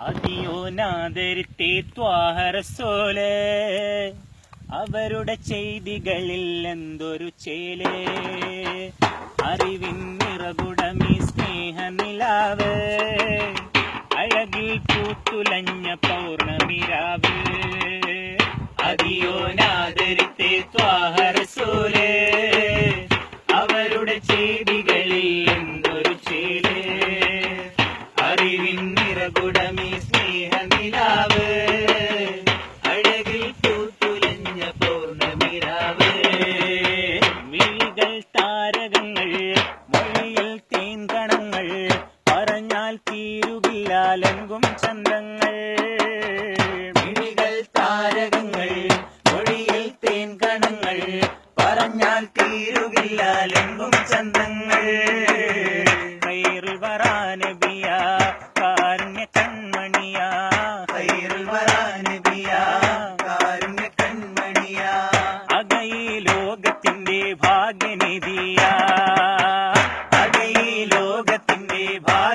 അതിയോനാദരിത്തെ ത്വാഹരസോലെ. അവരുടെ ചെയ്തികളിൽ എന്തൊരു ചേലേ. അറിവിൻ നിറകുടമി സ്നേഹനിലാവ്. അഴകിൽ പൂത്തുലഞ്ഞ പൗർണമിരാവ്. അതിയോനാദരിത്തെ ത്വാഹരസോലെ. അവരുടെ ചെയ്തികളിൽ എന്തൊരു ചേലേ. അറിവിൻ നിറകുടമി സ്നേഹനിലാവ് അഴകിൽ പൂത്തുലഞ്ഞ പൗർണമിരാവ് മിഴികൾ താരകങ്ങൾ മൊഴിയിൽ തേൻകണങ്ങൾ പറഞ്ഞാൽ തീരുകില്ല ലങ്കും ചന്തങ്ങൾ താരകങ്ങൾ മൊഴിയിൽ തേൻകണങ്ങൾ പറഞ്ഞാൽ തീരുകില്ല ലങ്കും ചന്തങ്ങൾ വറാനബിയ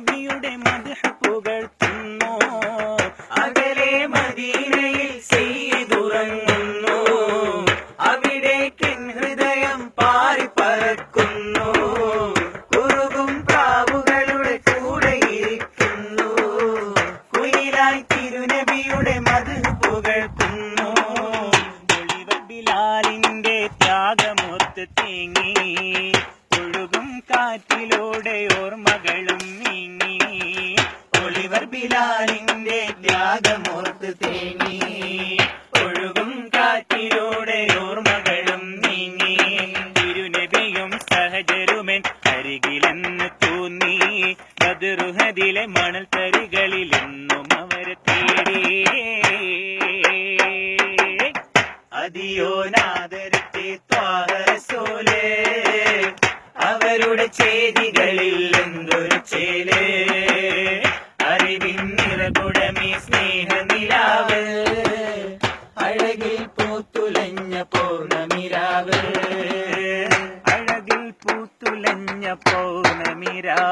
തിരുനബിയുടെ മധു പുകഴ്ത്തുന്നു അകലെ മദീനയിൽ ചെയ്തുറങ്ങുന്നു അവിടേക്ക് ഹൃദയം പാറി പറക്കുന്നു കുറുകും പ്രാവുകളുടെ കൂടെ ഇരിക്കുന്നു. കുയിലായി തിരുനബിയുടെ മധു പുകഴ്ത്തുന്നു ബിലാലിന്റെ ത്യാഗമൊത്ത് തേങ്ങി. ഒഴുകും കാറ്റിലൂടെ ഓർമ്മകളും ഒളിവർ ബിലാലിന്റെ ത്യാഗമോർത്ത് തേങ്ങി ഒഴുകും കാറ്റിലൂടെ ഓർമ്മകളും നീങ്ങി. തിരുനബിയും സഹജരുമൻ അരികിലെന്ന് തോന്നി. ബദറുഹദിലെ മണൽ തരികളിലെന്നും അവരെ തേടി. അതിയോനാദരത്തെ ത്വാഹരസോലെ. അവരുടെ ചെയ്തികളിൽ എന്തൊരു ചേലേ. നിറകുടമി സ്നേഹനിലാവ്. അഴകിൽ പൂത്തുലഞ്ഞ പൗർണമിരാവ്. അഴകിൽ പൂത്തുലഞ്ഞ പൗർണമിരാവ്.